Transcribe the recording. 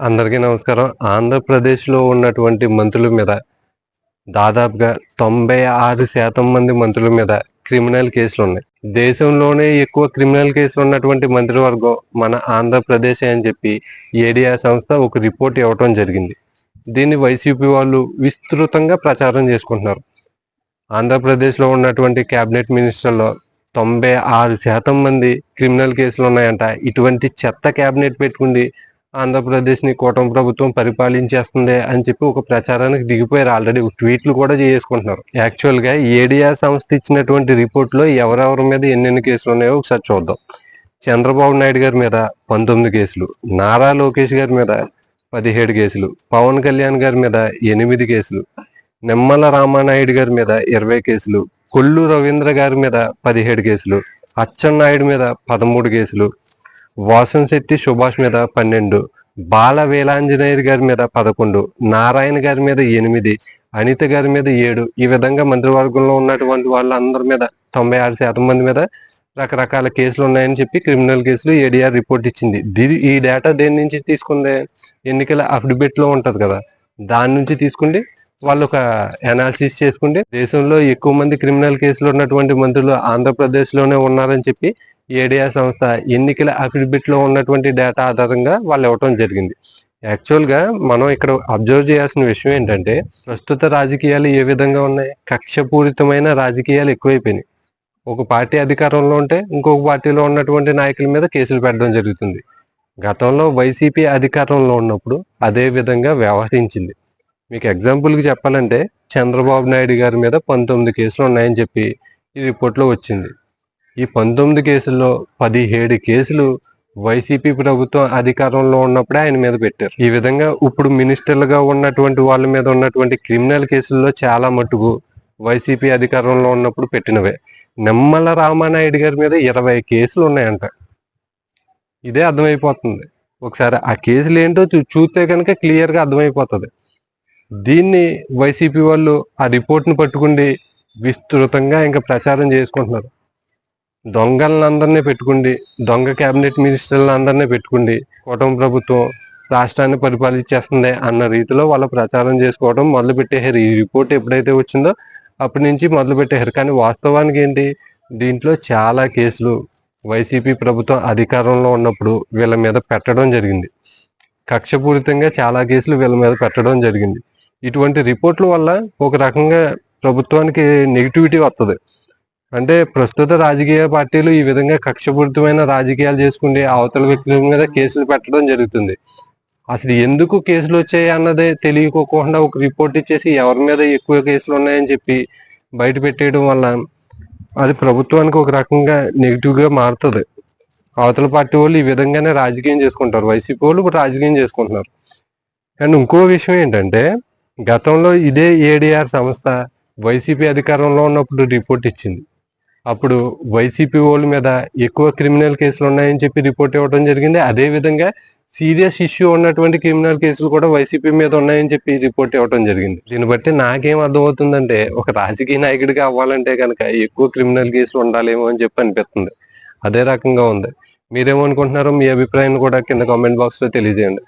అందరికీ నమస్కారం. ఆంధ్రప్రదేశ్లో ఉన్నటువంటి మంత్రుల మీద దాదాపుగా తొంభై ఆరు శాతం మంది మంత్రుల మీద క్రిమినల్ కేసులు ఉన్నాయి. దేశంలోనే ఎక్కువ క్రిమినల్ కేసులు ఉన్నటువంటి మంత్రివర్గం మన ఆంధ్రప్రదేశ్ అని చెప్పి ఏడిఆర్ సంస్థ ఒక రిపోర్ట్ ఇవ్వటం జరిగింది. దీన్ని వైసీపీ వాళ్ళు విస్తృతంగా ప్రచారం చేసుకుంటున్నారు. ఆంధ్రప్రదేశ్లో ఉన్నటువంటి కేబినెట్ మినిస్టర్లో తొంభై ఆరు శాతం మంది క్రిమినల్ కేసులు ఉన్నాయంట. ఇటువంటి చెత్త కేబినెట్ పెట్టుకుంది ఆంధ్రప్రదేశ్ని కూటమి ప్రభుత్వం పరిపాలించేస్తుంది అని చెప్పి ఒక ప్రచారానికి దిగిపోయారు. ఆల్రెడీ ట్వీట్లు కూడా చేసుకుంటున్నారు. యాక్చువల్గా ఏడిఆర్ సంస్థ ఇచ్చినటువంటి రిపోర్ట్లో ఎవరెవరి మీద ఎన్నెన్ని కేసులు ఉన్నాయో ఒకసారి చూద్దాం. చంద్రబాబు నాయుడు గారి మీద పంతొమ్మిది కేసులు నారా లోకేష్ గారి మీద పదిహేడు కేసులు పవన్ కళ్యాణ్ గారి మీద ఎనిమిది కేసులు నిమ్మల రామానాయుడు గారి మీద ఇరవై కేసులు కొల్లు రవీంద్ర గారి మీద పదిహేడు కేసులు అచ్చెన్నాయుడు మీద పదమూడు కేసులు వాసంశెట్టి సుభాష్ మీద పన్నెండు బాల వేలాంజనేయుడు గారి మీద పదకొండు నారాయణ గారి మీద ఎనిమిది అనిత గారి మీద ఏడు ఈ విధంగా మంత్రివర్గంలో ఉన్నటువంటి వాళ్ళందరి మీద తొంభై ఆరు శాతం మంది మీద రకరకాల కేసులు ఉన్నాయని చెప్పి క్రిమినల్ కేసులు ఏడీఆర్ రిపోర్ట్ ఇచ్చింది. దీని ఈ డేటా దేని నుంచి తీసుకుంది? ఎన్నికల అఫిడవిట్ ఉంటుంది కదా. దాని నుంచి తీసుకుండి వాళ్ళు ఒక అనాలిసిస్ చేసుకుంటే దేశంలో ఎక్కువ మంది క్రిమినల్ కేసులు ఉన్నటువంటి మంత్రులు ఆంధ్రప్రదేశ్లోనే ఉన్నారని చెప్పి ఏడిఆర్ సంస్థ ఎన్నికల అఫిడవిట్లో ఉన్నటువంటి డేటా ఆధారంగా వాళ్ళు ఇవ్వటం జరిగింది. యాక్చువల్గా మనం ఇక్కడ అబ్జర్వ్ చేయాల్సిన విషయం ఏంటంటే ప్రస్తుత రాజకీయాలు ఏ విధంగా ఉన్నాయి? కక్షపూరితమైన రాజకీయాలు ఎక్కువైపోయినాయి. ఒక పార్టీ అధికారంలో ఉంటే ఇంకొక పార్టీలో ఉన్నటువంటి నాయకుల మీద కేసులు పెట్టడం జరుగుతుంది. గతంలో వైసీపీ అధికారంలో ఉన్నప్పుడు అదే విధంగా వ్యవహరించింది. మీకు ఎగ్జాంపుల్కి చెప్పాలంటే చంద్రబాబు నాయుడు గారి మీద పంతొమ్మిది కేసులు ఉన్నాయని చెప్పి ఈ రిపోర్ట్లో వచ్చింది. ఈ పంతొమ్మిది కేసుల్లో పదిహేడు కేసులు వైసీపీ ప్రభుత్వం అధికారంలో ఉన్నప్పుడే ఆయన మీద పెట్టారు. ఈ విధంగా ఇప్పుడు మినిస్టర్లుగా ఉన్నటువంటి వాళ్ళ మీద ఉన్నటువంటి క్రిమినల్ కేసుల్లో చాలా మటుకు వైసీపీ అధికారంలో ఉన్నప్పుడు పెట్టినవే. నిమ్మల రామానాయుడు గారి మీద ఇరవై కేసులు ఉన్నాయంట. ఇదే అర్థమైపోతుంది. ఒకసారి ఆ కేసులు ఏంటో చూస్తే కనుక క్లియర్గా అర్థమైపోతుంది. దీన్ని వైసీపీ వాళ్ళు ఆ రిపోర్ట్ను పట్టుకుండి విస్తృతంగా ఇంకా ప్రచారం చేసుకుంటున్నారు. దొంగలందరినీ పెట్టుకుండి దొంగ కేబినెట్ మినిస్టర్లందరినీ పెట్టుకుండి కూటమి ప్రభుత్వం రాష్ట్రాన్ని పరిపాలించేస్తుంది అన్న రీతిలో వాళ్ళ ప్రచారం చేసుకోవడం మొదలు పెట్టేశారు ఈ రిపోర్ట్ ఎప్పుడైతే వచ్చిందో అప్పటి నుంచి మొదలు పెట్టేశారు కానీ వాస్తవానికి ఏంటి? దీంట్లో చాలా కేసులు వైసీపీ ప్రభుత్వం అధికారంలో ఉన్నప్పుడు వీళ్ళ మీద పెట్టడం జరిగింది. కక్షపూరితంగా చాలా కేసులు వీళ్ళ మీద పెట్టడం జరిగింది. ఇటువంటి రిపోర్ట్ల వల్ల ఒక రకంగా ప్రభుత్వానికి నెగిటివిటీ వస్తుంది అంటే ప్రస్తుత రాజకీయ పార్టీలు ఈ విధంగా కక్షపూరితమైన రాజకీయాలు చేసుకుంటే అవతల వ్యక్తుల మీద కేసులు పెట్టడం జరుగుతుంది. అసలు ఎందుకు కేసులు వచ్చాయి అన్నదే తెలియకోకుండా ఒక రిపోర్ట్ ఇచ్చేసి ఎవరి మీద ఎక్కువ కేసులు ఉన్నాయని చెప్పి బయట పెట్టేయడం వల్ల అది ప్రభుత్వానికి ఒక రకంగా నెగిటివ్గా మారుతుంది. అవతల పార్టీ వాళ్ళు ఈ విధంగానే రాజకీయం చేసుకుంటారు. వైసీపీ వాళ్ళు ఇప్పుడు రాజకీయం చేసుకుంటున్నారు. కానీ ఇంకో విషయం ఏంటంటే గతంలో ఇదే ఏడిఆర్ సంస్థ వైసీపీ అధికారంలో ఉన్నప్పుడు రిపోర్ట్ ఇచ్చింది. అప్పుడు వైసీపీ వాళ్ళ మీద ఎక్కువ క్రిమినల్ కేసులు ఉన్నాయని చెప్పి రిపోర్ట్ ఇవ్వడం జరిగింది. అదే విధంగా సీరియస్ ఇష్యూ ఉన్నటువంటి క్రిమినల్ కేసులు కూడా వైసీపీ మీద ఉన్నాయని చెప్పి రిపోర్ట్ ఇవ్వడం జరిగింది. దీన్ని బట్టి నాకేం అర్థమవుతుందంటే ఒక రాజకీయ నాయకుడిగా అవ్వాలంటే కనుక ఎక్కువ క్రిమినల్ కేసులు ఉండాలేమో అని చెప్పి అనిపిస్తుంది. అదే రకంగా ఉంది. మీరేమనుకుంటున్నారో మీ అభిప్రాయాన్ని కూడా కింద కామెంట్ బాక్స్లో తెలియజేయండి.